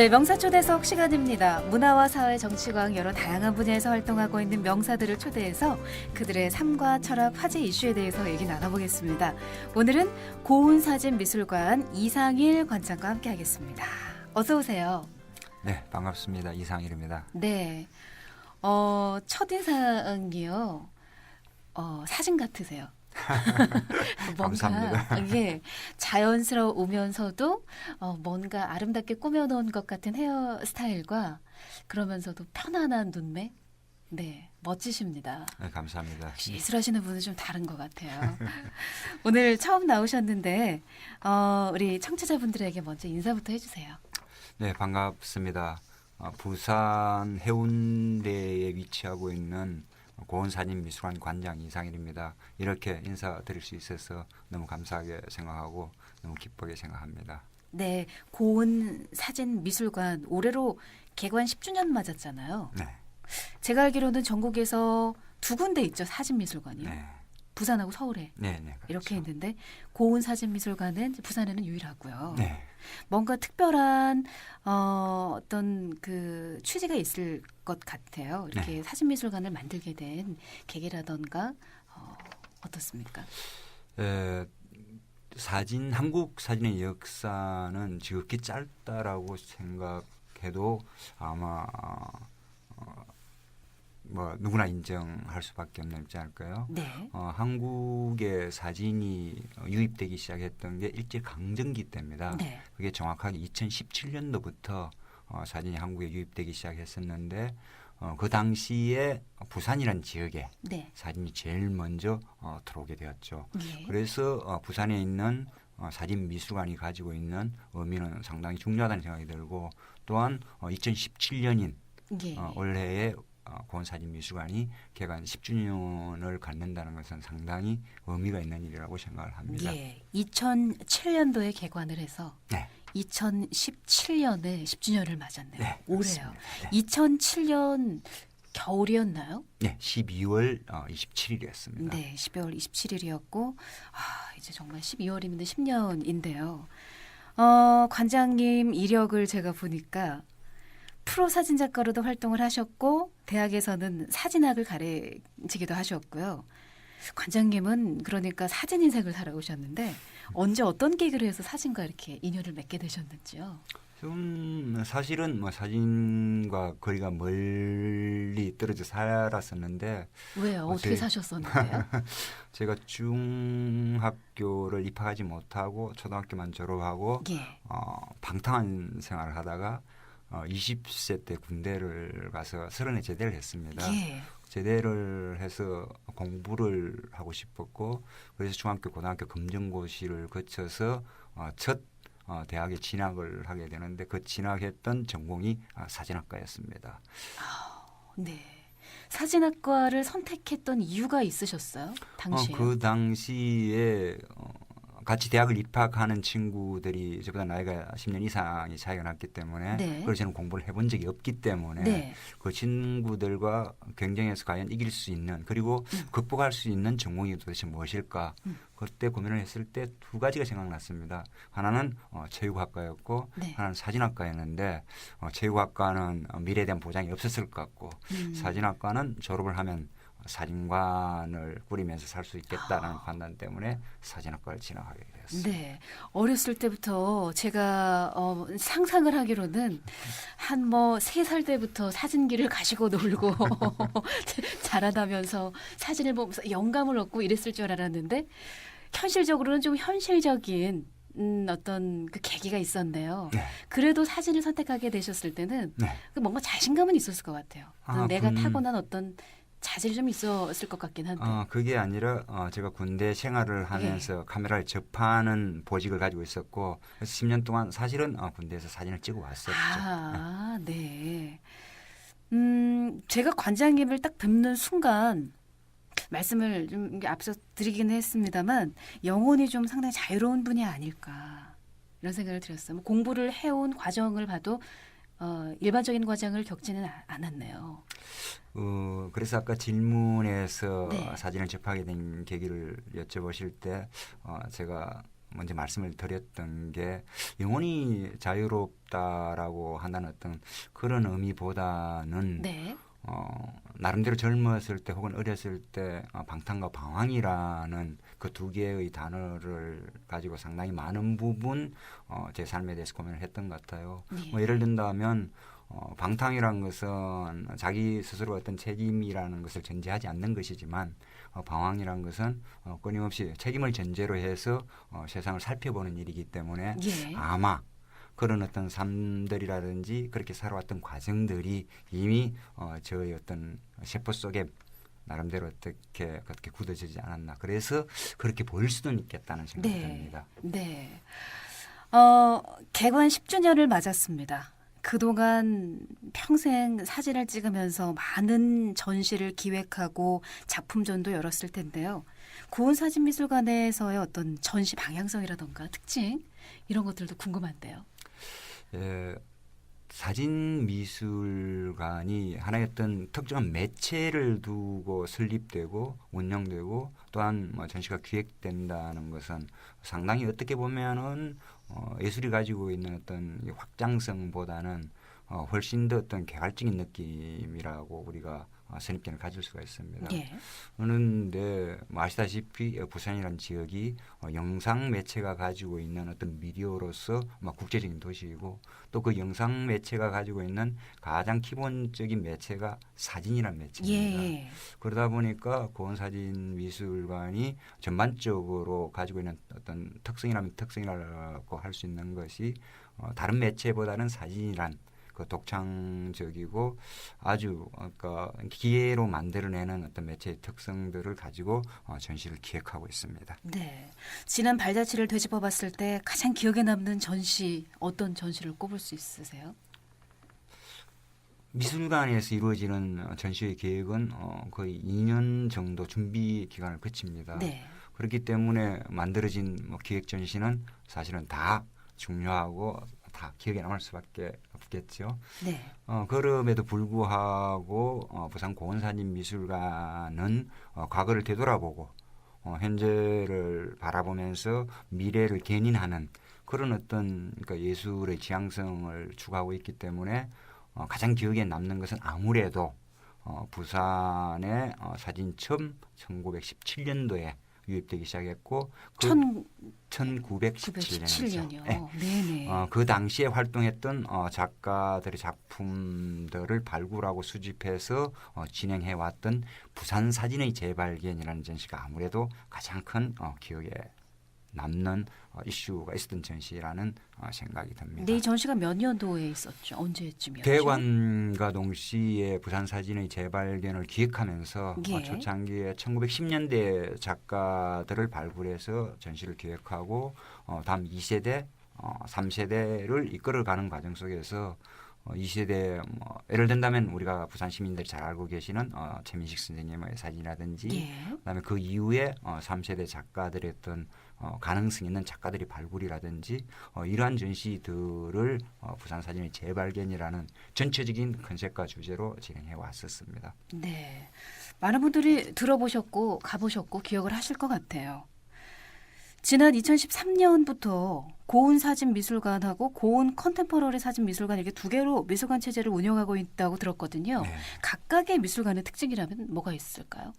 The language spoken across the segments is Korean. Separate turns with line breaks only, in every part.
네, 명사초대석 시간입니다. 문화와 사회, 정치광 여러 다양한 분야에서 활동하고 있는 명사들을 초대해서 그들의 삶과 철학, 화제 이슈에 대해서 얘기 나눠보겠습니다. 오늘은 고운사진미술관 이상일 관장과 함께하겠습니다. 어서 오세요.
네, 반갑습니다. 이상일입니다.
네, 어, 첫인상이요. 어, 사진 같으세요. 뭔가
감사합니다.
이게 자연스러우면서도 어, 뭔가 아름답게 꾸며놓은 것 같은 헤어 스타일과 그러면서도 편안한 눈매, 네 멋지십니다.
네, 감사합니다.
예술하시는 분은 좀 다른 것 같아요. 오늘 처음 나오셨는데 어, 우리 청취자분들에게 먼저 인사부터 해주세요.
네, 반갑습니다. 어, 부산 해운대에 위치하고 있는 고은사진미술관 관장 이상일입니다. 이렇게 인사드릴 수 있어서 너무 감사하게 생각하고 너무 기쁘게 생각합니다.
네, 고은 사진 미술관 올해로 개관 10주년 맞았잖아요.
네,
제가 알기로는 전국에서 두 군데 있죠 사진 미술관이요.
네,
부산하고 서울에
네, 네.
이렇게
그렇죠.
있는데 고은 사진 미술관은 부산에는 유일하고요.
네,
뭔가 특별한 어, 어떤 그 취지가 있을 것 같아요. 이렇게
네.
사진 미술관을 만들게 된 계기라던가 어, 어떻습니까?
에, 사진 한국 사진의 역사는 지극히 짧다라고 생각해도 아마 어, 뭐 누구나 인정할 수밖에 없는 있지 않을까요?
네.
어, 한국의 사진이 어, 유입되기 시작했던 게 일제 강점기 때입니다.
네.
그게 정확하게 2017년도부터 어, 사진이 한국에 유입되기 시작했었는데 어, 그 당시에 부산이라는 지역에
네.
사진이 제일 먼저 어, 들어오게 되었죠.
예.
그래서 어, 부산에 있는 어, 사진 미술관이 가지고 있는 의미는 상당히 중요하다는 생각이 들고 또한 어, 2017년인
예.
어, 올해에 어, 고원사진 미술관이 개관 10주년을 갖는다는 것은 상당히 의미가 있는 일이라고 생각을 합니다.
예. 2007년도에 개관을 해서
네.
2017년에 10주년을 맞았네요.
네,
올해요.
네.
2007년 겨울이었나요?
네, 12월 어, 27일이었습니다.
네, 12월 27일이었고 아, 이제 정말 12월이면 10년인데요. 어, 관장님 이력을 제가 보니까 프로 사진 작가로도 활동을 하셨고 대학에서는 사진학을 가르치기도 하셨고요. 관장님은 그러니까 사진 인생을 살아오셨는데 언제 어떤 계기로 해서 사진과 이렇게 인연을 맺게 되셨는지요?
좀 사실은 뭐 사진과 거리가 멀리 떨어져 살았었는데
왜요?
어,
어떻게
제-
사셨었는데요?
제가 중학교를 입학하지 못하고 초등학교만 졸업하고
예.
어, 방탕한 생활을 하다가 어, 20세 때 군대를 가서 서른에 제대를 했습니다.
예.
제대를 해서 공부를 하고 싶었고 그래서 중학교 고등학교 검정고시를 거쳐서 어, 첫 어, 대학에 진학을 하게 되는데 그 진학했던 전공이 아, 사진학과였습니다.
네. 사진학과를 선택했던 이유가 있으셨어요? 당시에?
어, 그 당시에 어, 같이 대학을 입학하는 친구들이 저보다 나이가 10년 이상이 차이가 났기 때문에
네.
그래서 저는 공부를 해본 적이 없기 때문에
네.
그 친구들과 경쟁해서 과연 이길 수 있는 그리고
음.
극복할 수 있는 전공이 도대체 무엇일까
음.
그때 고민을 했을 때 두 가지가 생각났습니다. 하나는 어, 체육학과였고
네.
하나는 사진학과였는데 어, 체육학과는 어, 미래에 대한 보장이 없었을 것 같고
음.
사진학과는 졸업을 하면 사진관을 꾸리면서 살 수 있겠다는
아.
판단 때문에 사진학과를 진학하게 되었습니다.
네. 어렸을 때부터 제가 어, 상상을 하기로는 한 뭐 세 살 때부터 사진기를 가지고 놀고 자라나면서 사진을 보면서 영감을 얻고 이랬을 줄 알았는데 현실적으로는 좀 현실적인 음, 어떤 그 계기가 있었네요.
네.
그래도 사진을 선택하게 되셨을 때는
네.
그 뭔가 자신감은 있었을 것 같아요.
아,
내가
군-
타고난 어떤 자질이 좀 있었을 것 같긴 한데.
어, 그게 아니라 어, 제가 군대 생활을 하면서 카메라를 접하는 보직을 가지고 있었고 그래서 10년 동안 사실은 어, 군대에서 사진을 찍어 왔었죠.
아, 네. 음, 제가 관장님을 딱 뵙는 순간 말씀을 좀 앞서 드리긴 했습니다만 영혼이 좀 상당히 자유로운 분이 아닐까 이런 생각을 들었어요. 뭐 공부를 해온 과정을 봐도 어, 일반적인 과정을 겪지는 아- 않았네요.
어, 그래서 아까 질문에서
네.
사진을 접하게 된 계기를 여쭤보실 때 어, 제가 먼저 말씀을 드렸던 게 영혼이 자유롭다라고 한다는 어떤 그런 의미보다는
네.
어, 나름대로 젊었을 때 혹은 어렸을 때 어, 방탕과 방황이라는 그 두 개의 단어를 가지고 상당히 많은 부분 어, 제 삶에 대해서 고민을 했던 것 같아요.
네.
뭐 예를 든다면 어, 방탕이라는 것은 자기 스스로 어떤 책임이라는 것을 전제하지 않는 것이지만 어, 방황이라는 것은 어, 끊임없이 책임을 전제로 해서 어, 세상을 살펴보는 일이기 때문에
예.
아마 그런 어떤 삶들이라든지 그렇게 살아왔던 과정들이 이미 어, 저의 어떤 세포 속에 나름대로 어떻게 그렇게 굳어지지 않았나 그래서 그렇게 보일 수도 있겠다는 생각이
네.
듭니다.
네. 어, 개관 10주년을 맞았습니다. 그동안 평생 사진을 찍으면서 많은 전시를 기획하고 작품전도 열었을 텐데요. 고은 사진 미술관에서의 어떤 전시 방향성이라던가 특징 이런 것들도 궁금한데요.
예, 사진 미술관이 하나의 어떤 특정한 매체를 두고 설립되고 운영되고 또한 뭐 전시가 기획된다는 것은 상당히 어떻게 보면은 어, 예술이 가지고 있는 어떤 이 확장성보다는 어, 훨씬 더 어떤 개괄적인 느낌이라고 우리가 어, 선입견을 가질 수가 있습니다.
예.
그런데 뭐 아시다시피 어, 부산이라는 지역이 어, 영상 매체가 가지고 있는 어떤 미디어로서 막 국제적인 도시이고 또 그 영상 매체가 가지고 있는 가장 기본적인 매체가 사진이라는 매체입니다.
예.
그러다 보니까 고원 사진 미술관이 전반적으로 가지고 있는 어떤 특성이라면 특성이라고 할 수 있는 것이 어, 다른 매체보다는 사진이란 그 독창적이고 아주 그러니까 기계로 만들어내는 어떤 매체의 특성들을 가지고 어, 전시를 기획하고 있습니다.
네. 지난 발자취를 되짚어 봤을 때 가장 기억에 남는 전시 어떤 전시를 꼽을 수 있으세요?
미술관에서 이루어지는 어, 전시의 계획은 어, 거의 2년 정도 준비 기간을 거칩니다.
네.
그렇기 때문에 만들어진 뭐 기획 전시는 사실은 다 중요하고 다 기억에 남을 수밖에 없겠죠.
네.
어, 그럼에도 불구하고 어, 부산 고원사진미술관은 어, 과거를 되돌아보고 어, 현재를 바라보면서 미래를 견인하는 그런 어떤 그러니까 예술의 지향성을 추구하고 있기 때문에 어, 가장 기억에 남는 것은 아무래도 어, 부산의 어, 사진첩 1917년도에 유입되기 시작했고 그 1917년이죠.
1917년이요.
네.
네네.
어, 그 당시에 활동했던 어, 작가들의 작품들을 발굴하고 수집해서 어, 진행해 왔던 부산 사진의 재발견이라는 전시가 아무래도 가장 큰 어, 기억에 남는 어, 이슈가 있었던 전시라는 어, 생각이 듭니다.
네, 이 전시가 몇 년도에 있었죠? 언제쯤이었죠?
대관과 동시에 부산 사진의 재발견을 기획하면서
예.
어, 초창기에 1910년대 작가들을 발굴해서 전시를 기획하고 어, 다음 2세대, 어, 3세대를 이끌어가는 과정 속에서 어, 2세대 뭐, 예를 든다면 우리가 부산 시민들이 잘 알고 계시는 어, 최민식 선생님의 사진이라든지
예.
그다음에 그 이후에 어, 3세대 작가들의 어떤 어, 가능성 있는 작가들이 발굴이라든지 어, 이러한 전시들을 어, 부산 사진의 재발견이라는 전체적인 컨셉과 주제로 진행해 왔었습니다.
네. 많은 분들이 들어보셨고 가보셨고 기억을 하실 것 같아요. 지난 2013년부터 고은 사진 미술관하고 고은 컨템퍼러리 사진 미술관 이렇게 두 개로 미술관 체제를 운영하고 있다고 들었거든요.
네.
각각의 미술관의 특징이라면 뭐가 있을까요?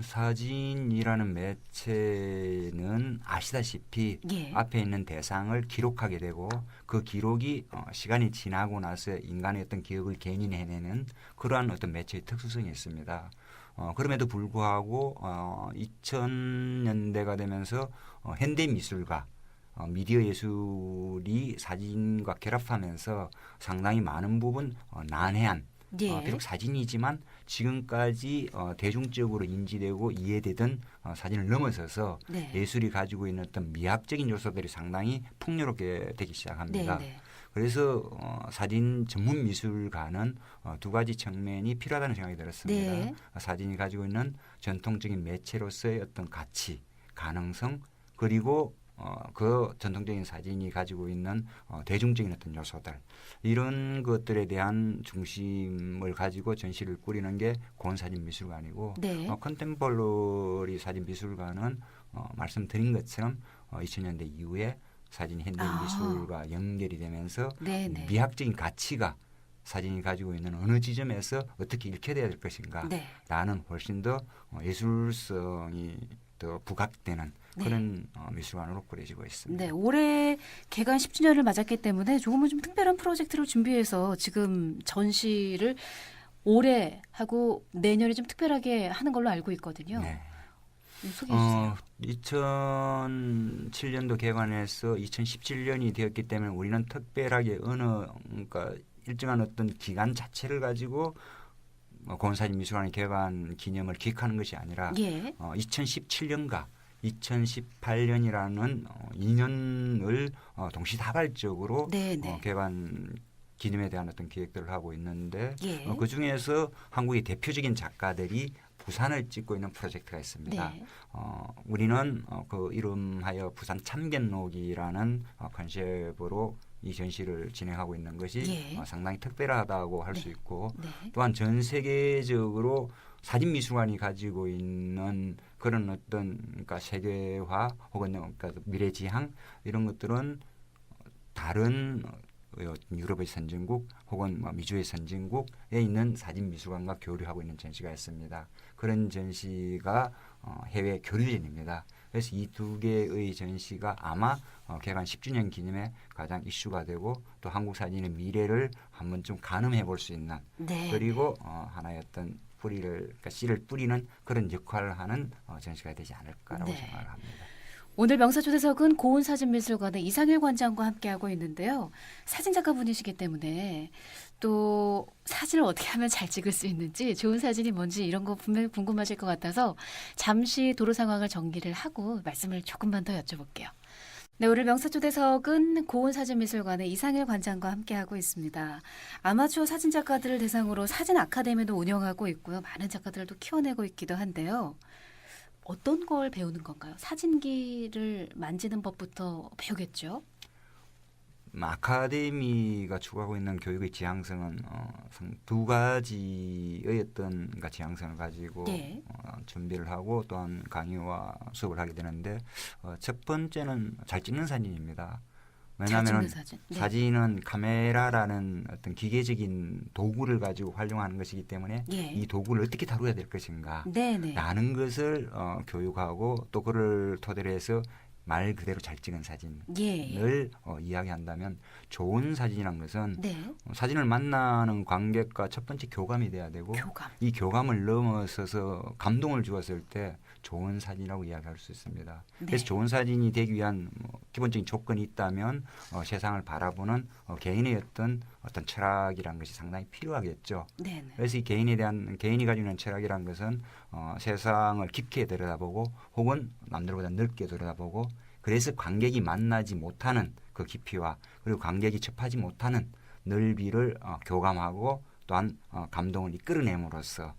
사진이라는 매체는 아시다시피
예.
앞에 있는 대상을 기록하게 되고 그 기록이 어, 시간이 지나고 나서 인간의 어떤 기억을 견인해내는 그러한 어떤 매체의 특수성이 있습니다. 어, 그럼에도 불구하고 어, 2000년대가 되면서 어, 현대 미술가 어, 미디어 예술이 사진과 결합하면서 상당히 많은 부분 어, 난해한
예.
어, 비록 사진이지만 지금까지 어, 대중적으로 인지되고 이해되던 어, 사진을 넘어서서
네.
예술이 가지고 있는 어떤 미학적인 요소들이 상당히 풍요롭게 되기
네,
시작합니다.
네.
그래서 어, 사진 전문 미술가는 어, 두 가지 측면이 필요하다는 생각이 들었습니다.
네.
어, 사진이 가지고 있는 전통적인 매체로서의 어떤 가치, 가능성 그리고 어, 그 전통적인 사진이 가지고 있는 어, 대중적인 어떤 요소들 이런 것들에 대한 중심을 가지고 전시를 꾸리는 게 고은사진 미술관이고
네.
어, 컨템폴러리 사진 미술관은 어, 말씀드린 것처럼 어, 2000년대 이후에 사진 현대
아.
미술과 연결이 되면서
네, 네.
미학적인 가치가 사진이 가지고 있는 어느 지점에서 어떻게 읽혀야 될 것인가
네.
라는 훨씬 더 어, 예술성이 더 부각되는
네.
그런 어, 미술관으로 꾸려지고 있습니다.
네, 올해 개관 10주년을 맞았기 때문에 조금은 좀 특별한 프로젝트를 준비해서 지금 전시를 올해 하고 내년에 좀 특별하게 하는 걸로 알고 있거든요.
네.
소개해 주세요.
어, 2007년도 개관해서 2017년이 되었기 때문에 우리는 특별하게 어느 그러니까 일정한 어떤 기간 자체를 가지고 뭐 고은사진 미술관의 개관 기념을 기획하는 것이 아니라
예.
어, 2017년과 2018년이라는 어, 2년을 어, 동시다발적으로
네, 네.
어, 개관 기념에 대한 어떤 기획들을 하고 있는데
예.
어, 그 중에서 한국의 대표적인 작가들이 부산을 찍고 있는 프로젝트가 있습니다.
네.
어, 우리는 어, 그 이름하여 부산 참견록이라는 어, 컨셉으로 이 전시를 진행하고 있는 것이
예.
어, 상당히 특별하다고 할수
네.
있고
네.
또한 전 세계적으로 사진 미술관이 가지고 있는 그런 어떤 그러니까 세계화 혹은 그러니까 미래지향 이런 것들은 다른 어, 유럽의 선진국 혹은 뭐 미주의 선진국에 있는 사진 미술관과 교류하고 있는 전시가 있습니다. 그런 전시가 어, 해외 교류전입니다. 그래서 이 두 개의 전시가 아마 어, 개관 10주년 기념에 가장 이슈가 되고 또 한국 사진의 미래를 한번 좀 가늠해 볼 수 있는
네.
그리고 어, 하나의 어떤 뿌리를 그러니까 씨를 뿌리는 그런 역할을 하는 어, 전시가 되지 않을까라고
네.
생각을 합니다.
오늘 명사초대석은 고은 사진미술관의 이상일 관장과 함께하고 있는데요. 사진작가 분이시기 때문에 또 사진을 어떻게 하면 잘 찍을 수 있는지 좋은 사진이 뭔지 이런 거 분명히 궁금하실 것 같아서 잠시 도로 상황을 정리를 하고 말씀을 조금만 더 여쭤볼게요. 네, 오늘 명사초대석은 고은사진미술관의 이상일 관장과 함께하고 있습니다. 아마추어 사진작가들을 대상으로 사진 아카데미도 운영하고 있고요. 많은 작가들도 키워내고 있기도 한데요. 어떤 걸 배우는 건가요? 사진기를 만지는 법부터 배우겠죠?
음, 아카데미가 추구하고 있는 교육의 지향성은 어, 상- 두 가지의 어떤 그러니까 지향성을 가지고
네.
어, 준비를 하고 또한 강의와 수업을 하게 되는데 어, 첫 번째는 잘 찍는 사진입니다. 왜냐하면
사진. 네.
사진은 카메라라는 어떤 기계적인 도구를 가지고 활용하는 것이기 때문에
예.
이 도구를 어떻게 다루어야 될 것인가
네네.
라는 것을 어, 교육하고 또 그를 토대로 해서 말 그대로 잘 찍은 사진을
예.
어, 이야기한다면 좋은 사진이란 것은
네.
어, 사진을 만나는 관객과 첫 번째 교감이 돼야 되고
교감.
이 교감을 넘어서서 감동을 주었을 때 좋은 사진이라고 이야기할 수 있습니다.
네.
그래서 좋은 사진이 되기 위한 뭐 기본적인 조건이 있다면 어, 세상을 바라보는 어, 개인의 어떤 어떤 철학이란 것이 상당히 필요하겠죠.
네네.
그래서 이 개인에 대한 개인이 가지고 있는 철학이란 것은 어, 세상을 깊게 들여다보고 혹은 남들보다 넓게 들여다보고 그래서 관객이 만나지 못하는 그 깊이와 그리고 관객이 접하지 못하는 넓이를 어, 교감하고 또한 어, 감동을 이끌어냄으로써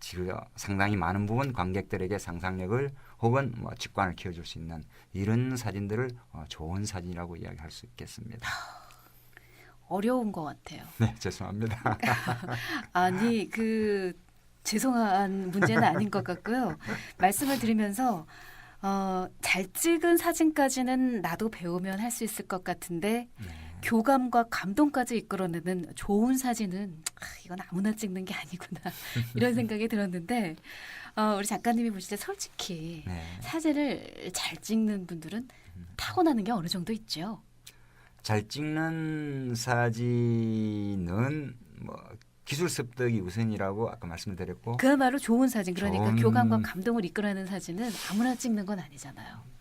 지금 상당히 많은 부분 관객들에게 상상력을 혹은 뭐 직관을 키워줄 수 있는 이런 사진들을 어, 좋은 사진이라고 이야기할 수 있겠습니다.
어려운 것 같아요.
네, 죄송합니다.
아니 그 죄송한 문제는 아닌 것 같고요. 말씀을 드리면서 어, 잘 찍은 사진까지는 나도 배우면 할 수 있을 것 같은데
네.
교감과 감동까지 이끌어내는 좋은 사진은 아, 이건 아무나 찍는 게 아니구나 이런 생각이 들었는데 어, 우리 작가님이 보실 때 솔직히
네.
사진을 잘 찍는 분들은 타고나는 게 어느 정도 있죠.
잘 찍는 사진은 뭐 기술 습득이 우선이라고 아까 말씀을 드렸고
그야말로 좋은 사진 그러니까
좋은-
교감과 감동을 이끌어내는 사진은 아무나 찍는 건 아니잖아요.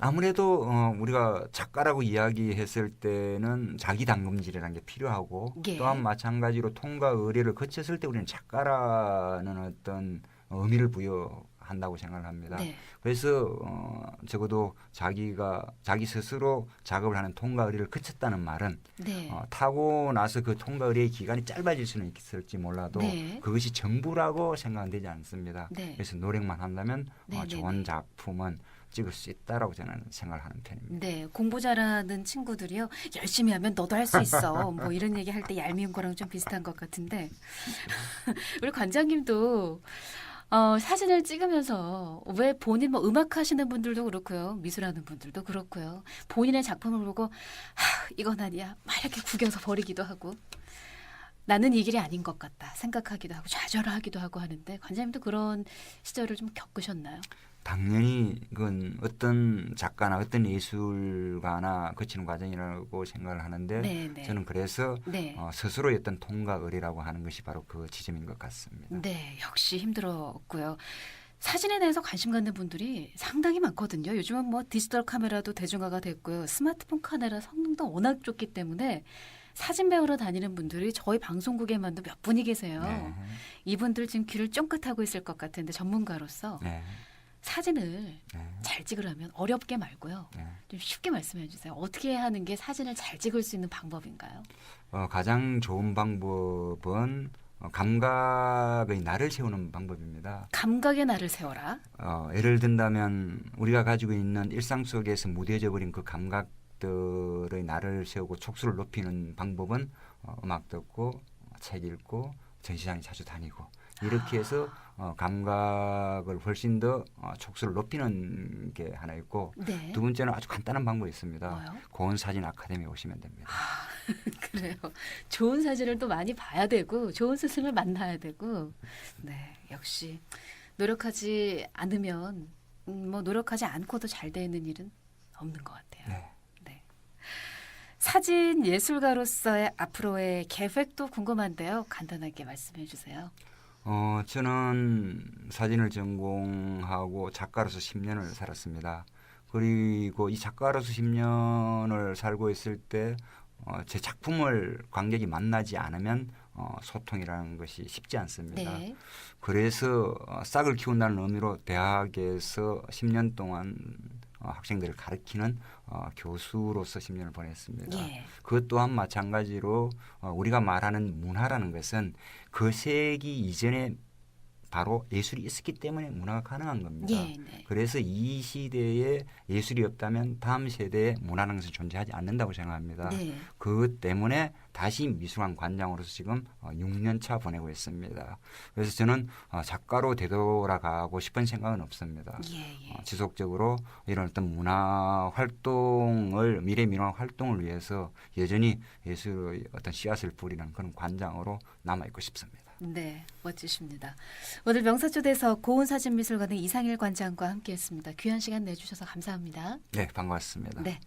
아무래도 어, 우리가 작가라고 이야기했을 때는 자기 당금질이라는 게 필요하고
예.
또한 마찬가지로 통과 의뢰를 거쳤을 때 우리는 작가라는 어떤 의미를 부여한다고 생각을 합니다.
네.
그래서 어, 적어도 자기가 자기 스스로 작업을 하는 통과 의뢰를 거쳤다는 말은
네.
어, 타고 나서 그 통과 의뢰의 기간이 짧아질 수는 있을지 몰라도
네.
그것이 전부라고 생각은 되지 않습니다.
네.
그래서 노력만 한다면
네,
어,
네,
좋은
네.
작품은 찍을 수 있다라고 저는 생각하는 편입니다.
네, 공부 잘하는 친구들이요. 열심히 하면 너도 할 수 있어. 뭐 이런 얘기 할 때 얄미운 거랑 좀 비슷한 것 같은데. 우리 관장님도 어, 사진을 찍으면서 왜 본인 뭐 음악 하시는 분들도 그렇고요. 미술하는 분들도 그렇고요. 본인의 작품을 보고 하, 이건 아니야. 막 이렇게 구겨서 버리기도 하고 나는 이 길이 아닌 것 같다 생각하기도 하고 좌절하기도 하고 하는데 관장님도 그런 시절을 좀 겪으셨나요?
당연히 그건 어떤 작가나 어떤 예술가나 거치는 과정이라고 생각을 하는데
네, 네.
저는 그래서
네.
어, 스스로의 어떤 통과 의례라고 하는 것이 바로 그 지점인 것 같습니다.
네, 역시 힘들었고요. 사진에 대해서 관심 갖는 분들이 상당히 많거든요. 요즘은 뭐 디지털 카메라도 대중화가 됐고요. 스마트폰 카메라 성능도 워낙 좋기 때문에 사진 배우러 다니는 분들이 저희 방송국에만도 몇 분이 계세요.
네.
이분들 지금 귀를 쫑긋하고 있을 것 같은데 전문가로서
네.
사진을
네.
잘 찍으려면 어렵게 말고요.
네.
좀 쉽게 말씀해 주세요. 어떻게 하는 게 사진을 잘 찍을 수 있는 방법인가요?
어, 가장 좋은 방법은 어, 감각의 날을 세우는 방법입니다.
감각의 날을 세워라.
어, 예를 든다면 우리가 가지고 있는 일상 속에서 무뎌져 버린 그 감각들의 날을 세우고 촉수를 높이는 방법은 어, 음악 듣고 책 읽고 전시장에 자주 다니고 이렇게 해서 어, 감각을 훨씬 더 어, 촉수를 높이는 게 하나 있고
네.
두 번째는 아주 간단한 방법이 있습니다.
뭐요?
고은 사진 아카데미에 오시면 됩니다.
그래요. 좋은 사진을 또 많이 봐야 되고 좋은 스승을 만나야 되고 네 역시 노력하지 않으면 음, 뭐 노력하지 않고도 잘 되는 일은 없는 것 같아요.
네.
네. 사진 예술가로서의 앞으로의 계획도 궁금한데요. 간단하게 말씀해 주세요.
어, 저는 사진을 전공하고 작가로서 10년을 살았습니다. 그리고 이 작가로서 10년을 살고 있을 때, 어, 제 작품을 관객이 만나지 않으면 어, 소통이라는 것이 쉽지 않습니다.
네.
그래서 어, 싹을 키운다는 의미로 대학에서 10년 동안 어, 학생들을 가르치는 어, 교수로서 10년을 보냈습니다.
예.
그것 또한 마찬가지로 어, 우리가 말하는 문화라는 것은 그 세기 이전에 바로 예술이 있었기 때문에 문화가 가능한 겁니다.
예. 네.
그래서 이 시대에 예술이 없다면 다음 세대에 문화라는 것은 존재하지 않는다고 생각합니다.
네.
그것 때문에 다시 미술관 관장으로서 지금 어, 6년 차 보내고 있습니다. 그래서 저는 어, 작가로 되돌아가고 싶은 생각은 없습니다.
예. 예.
어, 지속적으로 이런 어떤 문화 활동을 미래 민화 활동을 위해서 여전히 예술의 어떤 씨앗을 뿌리는 그런 관장으로 남아 있고 싶습니다.
네, 멋지십니다. 오늘 명사초대에서 고은 사진미술관의 이상일 관장과 함께했습니다. 귀한 시간 내주셔서 감사합니다.
네, 반갑습니다.
네,